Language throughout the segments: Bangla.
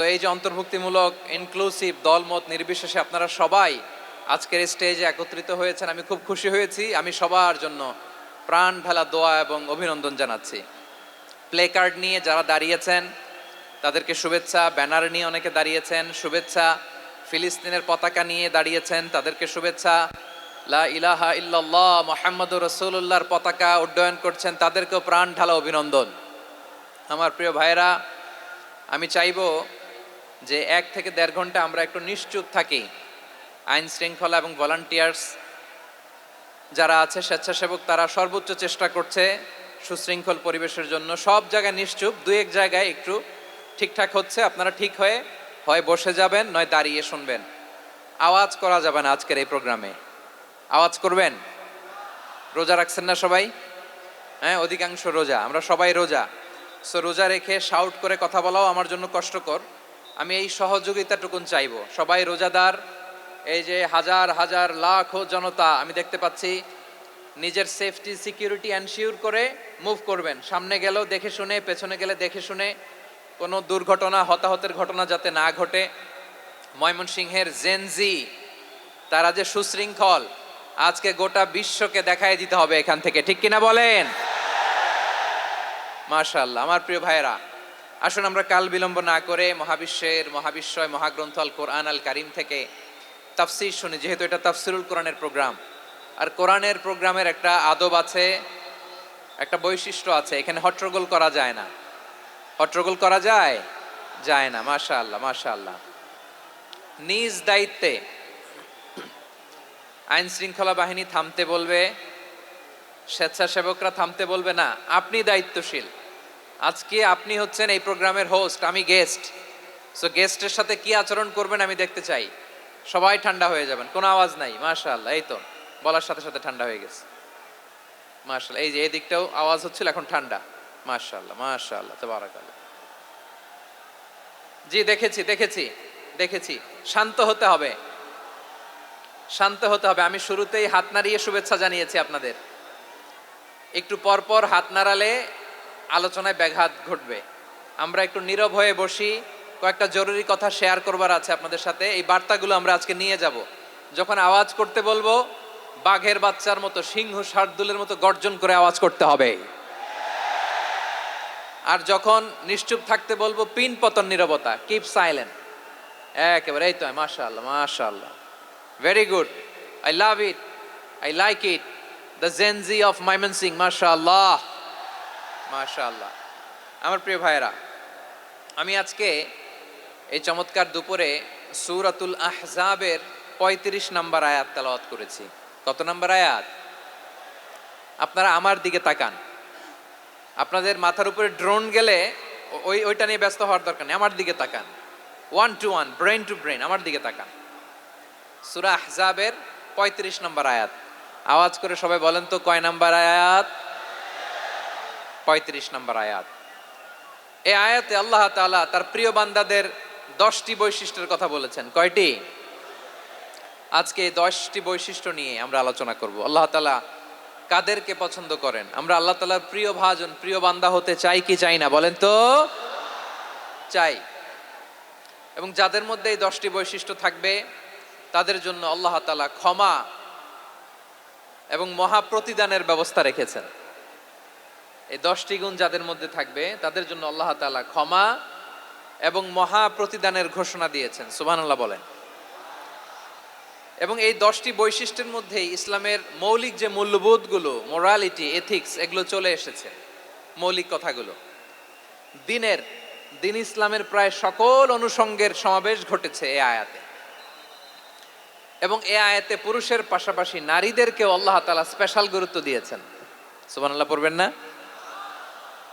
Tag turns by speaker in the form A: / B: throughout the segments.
A: তো এই যে অন্তর্ভুক্তিমূলক ইনক্লুসিভ দলমত, নির্বিশেষে আপনারা সবাই আজকের স্টেজে একত্রিত হয়েছেন। আমি খুব খুশি হয়েছি। আমি সবার জন্য প্রাণ ঢালা দোয়া এবং অভিনন্দন জানাচ্ছি। প্লে কার্ড নিয়ে যারা দাঁড়িয়েছেন, তাদেরকে শুভেচ্ছা। ব্যানার নিয়ে অনেকে দাঁড়িয়েছেন, শুভেচ্ছা। ফিলিস্তিনের পতাকা নিয়ে দাঁড়িয়েছেন, তাদেরকে শুভেচ্ছা। লা ইলাহা ইল্লাল্লাহ মোহাম্মদ রসুল্লাহর পতাকা উড্ডয়ন করছেন, তাদেরকেও প্রাণ ঢালা অভিনন্দন। আমার প্রিয় ভাইরা আমি চাইব যে এক থেকে দেড় ঘণ্টা আমরা একটু নিশ্চুপ থাকি। আইন শৃঙ্খলা এবং ভলান্টিয়ার্স যারা আছে, স্বেচ্ছাসেবক, তারা সর্বোচ্চ চেষ্টা করছে সুশৃঙ্খল পরিবেশের জন্য। সব জায়গায় নিশ্চুপ, দু এক জায়গায় একটু ঠিকঠাক হচ্ছে, আপনারা ঠিক হয়ে, হয় বসে যাবেন, নয় দাঁড়িয়ে শুনবেন। আওয়াজ করা যাবে না আজকের এই প্রোগ্রামে। আওয়াজ করবেন? রোজা রাখছেন না সবাই? হ্যাঁ অধিকাংশ রোজা, আমরা সবাই রোজা। সো রোজা রেখে শাউট করে কথা বলাও আমার জন্য কষ্টকর। আমি এই সহযোগিতাটুকুন চাইব। সবাই রোজাদার, এই যে হাজার হাজার লাখ জনতা আমি দেখতে পাচ্ছি, নিজের সেফটি সিকিউরিটি এনশিওর করে মুভ করবেন। সামনে গেলেও দেখে শুনে, পেছনে গেলে দেখে শুনে কোনো দুর্ঘটনা, হতাহতের ঘটনা যাতে না ঘটে। ময়মনসিংহের জেনজি তারা যে সুশৃঙ্খল, আজকে গোটা বিশ্বকে দেখাই দিতে হবে এখান থেকে। ঠিক কিনা বলেন? মাশাল্লাহ আমার প্রিয় ভাইয়েরা আসুন আমরা কাল বিলম্ব না করে মহাবিশ্বের মহাবিশ্বয় মহাগ্রন্থ আল কোরআন আল কারিম থেকে তাফসির শুনি, যেহেতু এটা তাফসিরুল কোরআনের প্রোগ্রাম। আর কোরআনের প্রোগ্রামের একটা আদব আছে, একটা বৈশিষ্ট্য আছে, এখানে হট্টগোল করা যায় না। হট্টগোল করা যায়? যায় না মাশা আল্লাহ মাশা আল্লাহ নিজ দায়িত্বে আইন শৃঙ্খলা বাহিনী থামতে বলবে, স্বেচ্ছাসেবকরা থামতে বলবে না, আপনি দায়িত্বশীল। আজকে আপনি হচ্ছেন এই প্রোগ্রামের হোস্ট আমি গেস্ট সো গেস্টের সাথে কি আচরণ করবেন আমি দেখতে চাই। সবাই ঠান্ডা হয়ে যাবেন, কোনো আওয়াজ নাই, মাশাআল্লাহ, এই তো, বলার সাথে সাথে ঠান্ডা হয়ে গেছে। মাশাআল্লাহ, এই যে এই দিকটাও আওয়াজ হচ্ছিল, এখন ঠান্ডা, মাশাআল্লাহ মাশাআল্লাহ, তাবারাকাল্লাহ। জি, দেখেছি দেখেছি দেখেছি, শান্ত হতে হবে, শান্ত হতে হবে। আমি শুরুতেই হাত নাড়িয়ে শুভেচ্ছা জানিয়েছি আপনাদের। একটু পর পর হাত নাড়ালে আলোচনায় ব্যাঘাত ঘটবে। আমরা একটু নীরব হয়ে বসি। কয়েকটা জরুরি কথা শেয়ার করবার আছে আপনাদের সাথে। এই বার্তাগুলো আমরা আজকে নিয়ে যাব। যখন আওয়াজ করতে বলব, বাঘের বাচ্চার মতো, সিংহ শার্দুলের মতো গর্জন করে আওয়াজ করতে হবে। আর যখন নিশ্চুপ থাকতে বলব, পিন পতন নীরবতা কিপ সাইলেন্ট একেবারে এই তো, মাশাআল্লাহ মাশাআল্লাহ। Very good I love it I like it the Gen Z of Mymensingh মাশাআল্লাহ। মাশাআল্লাহ। আমার প্রিয় ভাইয়েরা, আমি আজকে এই চমৎকার দুপুরে সূরাতুল আহজাবের পঁয়ত্রিশ নম্বর আয়াত তেলাওয়াত করেছি। কত নম্বর আয়াত? আপনারা আমার দিকে তাকান। আপনাদের মাথার উপরে ড্রোন গেলে ওই, ওইটা নিয়ে ব্যস্ত হওয়ার দরকার নেই, আমার দিকে তাকান। One two one brain two brain আমার দিকে তাকান। সুরা আহজাবের পঁয়ত্রিশ নম্বর আয়াত। আওয়াজ করে সবাই বলেন তো কয় নম্বর আয়াত? পঁয়ত্রিশ নম্বর আয়াত। এই আয়াতে আল্লাহ তাআলা তার প্রিয় বান্দাদের দশটি বৈশিষ্ট্যের কথা বলেছেন। কয়টি? আজকে এই দশটি বৈশিষ্ট্য নিয়ে আমরা আলোচনা করব। আল্লাহ তাআলা কাদেরকে পছন্দ করেন? আমরা আল্লাহ তাআলার প্রিয় ভাজন, প্রিয় বান্দা হতে চাই কি চাই না, বলেন তো? চাই। এবং যাদের মধ্যে এই দশটি বৈশিষ্ট্য থাকবে, তাদের জন্য আল্লাহ তালা ক্ষমা এবং মহা প্রতিদানের ব্যবস্থা রেখেছেন। এই দশটি গুণ যাদের মধ্যে থাকবে, তাদের জন্য আল্লাহ তাআলা ক্ষমা এবং মহা প্রতিদানের ঘোষণা দিয়েছেন। সুবহানাল্লাহ বলেন। এবং এই দশটি বৈশিষ্ট্যের মধ্যেই ইসলামের মৌলিক যে মূল্যবোধগুলো মোরালিটি এথিক্স এগুলো চলে এসেছে, মৌলিক কথাগুলো। দিনের, দিন ইসলামের প্রায় সকল অনুষঙ্গের সমাবেশ ঘটেছে এই আয়াতে। এবং এ আয়াতে পুরুষের পাশাপাশি নারীদেরকেও আল্লাহ তাআলা স্পেশাল গুরুত্ব দিয়েছেন। সুবহানাল্লাহ পড়বেন না?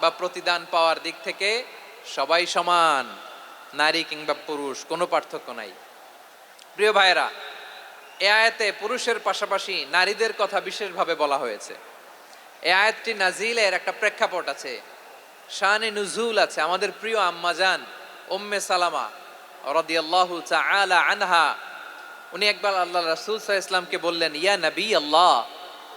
A: বা প্রতিদান পাওয়ার দিক থেকে সবাই সমান, নারী কিংবা পুরুষ, কোনো পার্থক্য নাই। প্রিয় ভাইয়েরা, এ আয়াতে পুরুষের পাশাপাশি নারীদের কথা বিশেষভাবে বলা হয়েছে। এ আয়াতটি নাজিলের একটা প্রেক্ষাপট আছে, শানে নুজুল আছে। আমাদের প্রিয় আম্মাজান উম্মে সালামা রাদিয়াল্লাহু তাআলা আনহা, উনি একবার আল্লাহ রাসূল আলাইহি ইসলামকে বললেন, ইয়া নবী আল্লাহ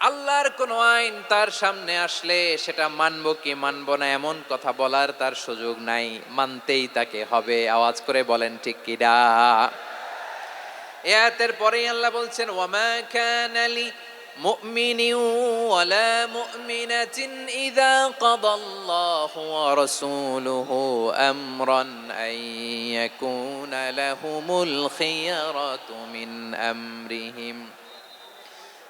A: আল্লাহর কোনো আইন তার সামনে আসলে সেটা মানবো কি মানবো না এমন কথা বলার তার সুযোগ নাই মানতেই তাকে হবে আওয়াজ করে বলেন ঠিক কিনা এ আয়াতের পরেই আল্লাহ বলছেন ওয়ামা কানা লি مؤمن ولا مؤمنة إذا قضى الله ورسوله أمرا أن يكون لهم الخيرة من أمرهم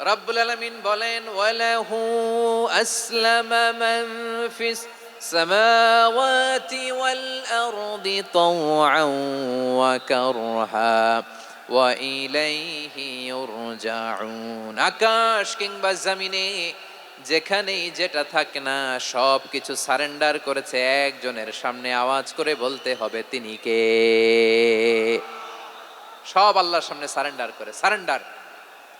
A: রব্বুল আলামিন বলেন, ওয়ালাহু আসলামা মান ফিস তাওআন ওয়া কারহা ওয়া ইলাইহি ইউরজাউন। আকাশ কিংবা জমিনে যেখানেই যেটা থাকে না সব কিছু সারেন্ডার করেছে একজনের সামনে আওয়াজ করে বলতে হবে, তিনি কে? সব আল্লাহর সামনে সারেন্ডার করে, সারেন্ডার।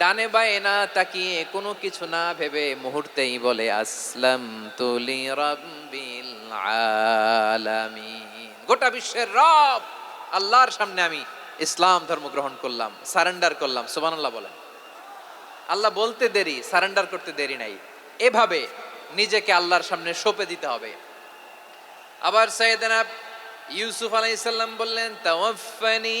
A: ডানে বায়ে না তাকিয়ে কোনো কিছু না ভেবে মুহূর্তেই বলে আসলাম তুলি রব্বিল আলামিন। গোটা বিশ্বের রব, আল্লাহর সামনে আমি ইসলাম ধর্ম গ্রহণ করলাম, সারেন্ডার করলাম, সুবহানাল্লাহ বলেন। আল্লাহ বলতে দেরি, সারেন্ডার করতে দেরি নাই। এভাবে নিজেকে আল্লাহর সামনে সঁপে দিতে হবে। আবার সৈয়দনা ইউসুফ আলাইসাল্লাম বললেন তাওয়াফানি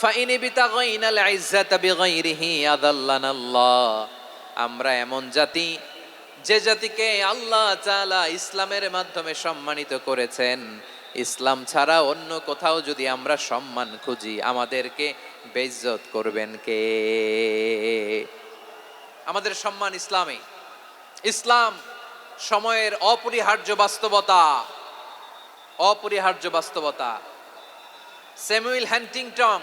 A: ফাইন বিতাগাইনাল ইজ্জাতা বিগাইরিহি আদাল্লানাল্লাহ আমরা এমন জাতি, যে জাতিকে আল্লাহ তাআলা ইসলামের মাধ্যমে সম্মানিত করেছেন। ইসলাম ছাড়া অন্য কোথাও যদি আমরা সম্মান খুঁজি, আমাদেরকে বেইজ্জত করবেন কে? আমাদের সম্মান ইসলামে। ইসলাম সময়ের অপরিহার্য বাস্তবতা অপরিহার্য বাস্তবতা। স্যামুয়েল হ্যান্টিংটন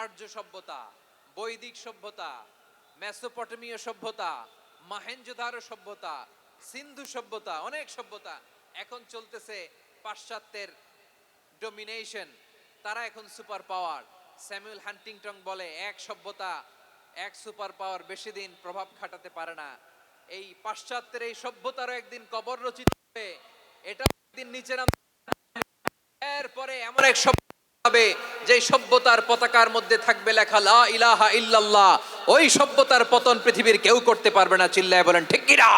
A: আর্য সভ্যতা, বৈদিক সভ্যতা, মেসোপটেমীয় সভ্যতা, মাহেঞ্জোদারো সভ্যতা, সিন্ধু সভ্যতা, অনেক সভ্যতা এখন চলতেছে পাশ্চাত্যের ডোমিনেশন তারা এখন সুপার পাওয়ার স্যামুয়েল হান্টিংটন বলে, এক সভ্যতা, এক সুপার পাওয়ার বেশি দিন প্রভাব খাটাতে পারে না। এই পাশ্চাত্যের এই সভ্যতারও একদিন কবর রচিত হবে। এটা একদিন নিচে নাম এরপরে এমন এক সভ্যতা হবে, যে সভ্যতার পতাকার মধ্যে থাকবে লেখা লা ইলাহা ইল্লাল্লাহ, ওই সভ্যতার পতন পৃথিবীর কেউ করতে পারবে না, চিল্লায় বলেন, ঠিক কিনা?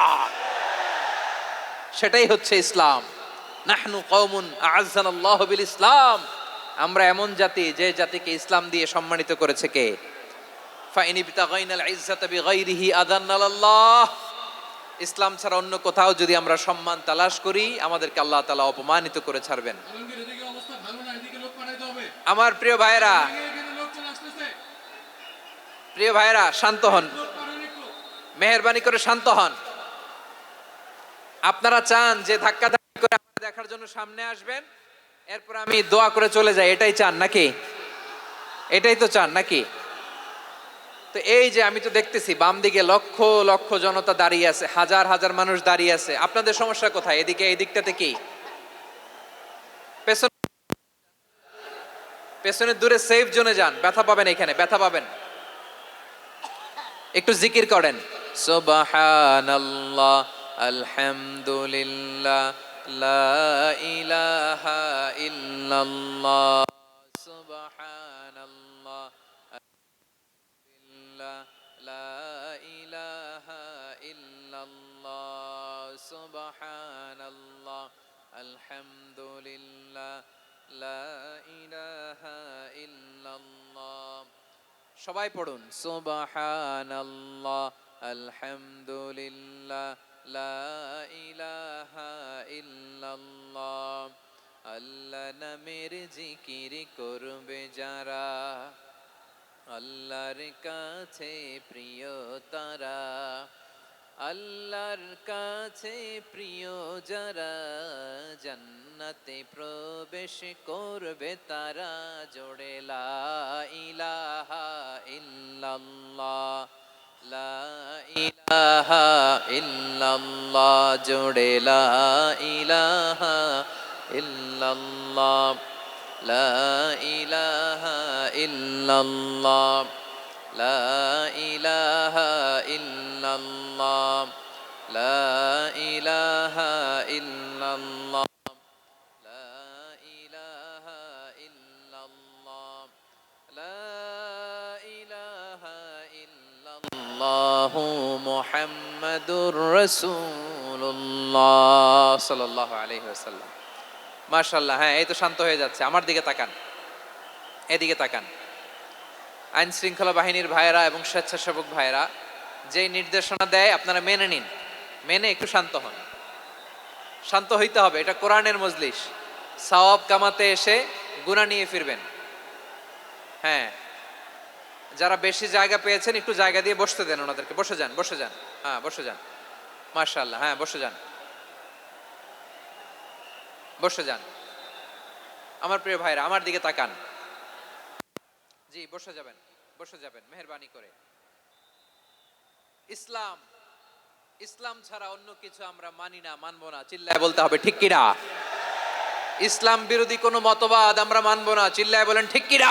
A: সেটাই হচ্ছে ইসলাম। নাহনু কওমুন আ'আজ্জানাল্লাহু বিল ইসলাম। আমরা এমন জাতি, যে জাতিকে ইসলাম দিয়ে সম্মানিত করেছে কে? ফাইন ইবতাগাইনাল ইজ্জাতা বিগাইরিহি আদান্নাল্লাহ ইসলাম ছাড়া অন্য কোথাও যদি আমরা সম্মান তালাশ করি, আমাদেরকে আল্লাহ তাআলা অপমানিত করে ছাড়বেন
B: আলমগীর এদিকে অবস্থা ভালো না এদিকে লোক পাঠাইতে হবে
A: আমার প্রিয়
B: আসতেছে
A: প্রিয় ভাইয়েরা, শান্ত হন। মেহরবানি করে শান্ত হন। আপনারা চান যে ধাক্কা ধাক্কি করে দেখার জন্য সামনে আসবেন, এরপর আমি দোয়া করে চলে যাই। এটাই চান নাকি? এটাই তো চান নাকি? তো এই যে আমি তো দেখতেছি, বাম দিকে লক্ষ লক্ষ জনতা দাঁড়িয়ে আছে, হাজার হাজার মানুষ দাঁড়িয়ে আছে। আপনাদের সমস্যা কোথায়? এদিকে, এই দিকটাতে কি পেছন পেছনের দূরে সেফ জোনে যান। ব্যথা পাবেন এখানে, ব্যথা পাবেন। একটু জিকির করেন। সুবহানাল্লাহ, আলহামদুলিল্লাহ, লা ইলাহা ইল্লাল্লাহ, সুবহানাল্লাহ, আলহামদুলিল্লাহ লা ইলাহা সবাই পড়ুন, সুবহানাল্লাহ, আলহামদুলিল্লাহ ইলাহা ইল্লাল্লাহ। নামের জিকির করবে যারা, আল্লাহর কাছে প্রিয় তারা, আল্লাহর কাছে প্রিয় যারা জান্নাতে প্রবেশ করবে তারা জোড়ে লা ইলাহা ইল্লাল্লাহ, লা ইলাহা ইল্লাল্লাহ জোড়ে লা ইলাহা ইল্লাল্লাহ, লা ইলাহা ইল্লাল্লাহ, লা ইলাহা ইল্লাল্লাহ, লা ইলাহা ইল্লাল্লাহ ইল্লাল্লাহ মুহাম্মাদুর রাসূলুল্লাহ সাল্লাল্লাহু আলাইহি ওয়াসাল্লাম। মাশাআল্লাহ হ্যাঁ এই তো শান্ত হয়ে যাচ্ছে। আমার দিকে তাকান। এদিকে তাকান। আইন শৃঙ্খলা বাহিনীর ভাইয়েরা এবং স্বেচ্ছাসেবক ভাইয়েরা, যেই নির্দেশনা দেয়, আপনারা মেনে নিন। মেনে একটু শান্ত হন। শান্ত হইতে হবে, এটা কোরআনের মজলিস। সওয়াব কামাতে এসে গুনাহ নিয়ে ফিরবেন। হ্যাঁ যারা বেশি জায়গা পেয়েছেন, একটু জায়গা দিয়ে বসতে দেন ওনাদেরকে। বসে যান বসে যান। হ্যাঁ বসে যান। মার্শাল্লাহ হ্যাঁ বসে যান। বসে যান। আমার প্রিয় ভাইরা, আমার দিকে তাকান। জি, বসে যাবেন বসে যাবেন, মেহরবানি করে। ইসলাম ইসলাম ছাড়া অন্য কিছু আমরা মানি না, মানবো না, চিল্লায় বলতে হবে, ঠিক কিনা? ইসলাম বিরোধী কোনো মতবাদ আমরা মানবো না, চিল্লায় বলেন, ঠিক কিনা?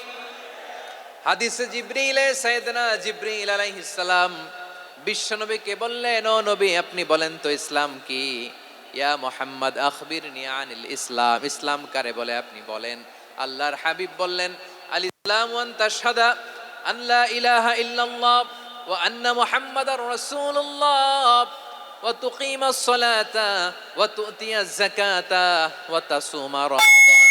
A: হাদিসে জিব্রিলে সাইদনা জিব্রিল আলাইহিসালাম বিশ্বনবীকে বললেন, ও নবী, আপনি বলেন তো ইসলাম কি? ইয়া মোহাম্মদ আখবির নিয়ানিল ইসলাম। ইসলাম কারে বলে আপনি বলেন? আল্লাহর হাবিব বললেন, আল ইসলাম ওয়ান তাশহাদা আল্লাহ ইলাহা ইল্লাল্লাহ ওয়া আন্না মুহাম্মাদার রাসূলুল্লাহ। ওয়া তুকিমাস সালাতা ওয়া তুতিয়াজ যাকাতা ওয়া তাসুমা রমাদান।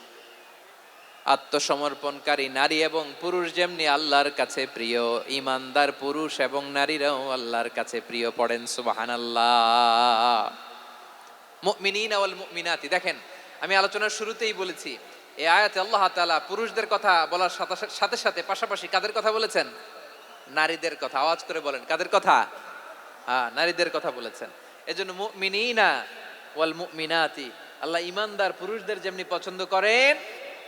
A: আত্মসমর্পণকারী নারী এবং পুরুষ যেমনি আল্লাহর কাছে প্রিয় ইমানদার পুরুষ এবং নারীরাও আল্লাহর কাছে প্রিয় পড়েন ওয়াল মুমিনাতি, দেখেন, আমি আলোচনার শুরুতেই বলেছি, এই আয়াতে আল্লাহ তাআলা পুরুষদের কথা বলার সাথে সাথে পাশাপাশি কাদের কথা বলেছেন? নারীদের কথা, আওয়াজ করে বলেন, কাদের কথা? হ্যাঁ নারীদের কথা বলেছেন। এজন্য মুমিনিনা ওয়াল মুমিনাতি, আল্লাহ ইমানদার পুরুষদের যেমনি পছন্দ করেন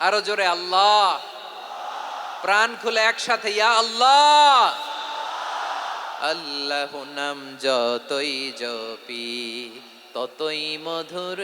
A: আরও জোরে আল্লাহ। প্রাণ খুলে একসাথে ইয়া আল্লাহ। আল্লাহ নাম যতই জপি ততই মধুর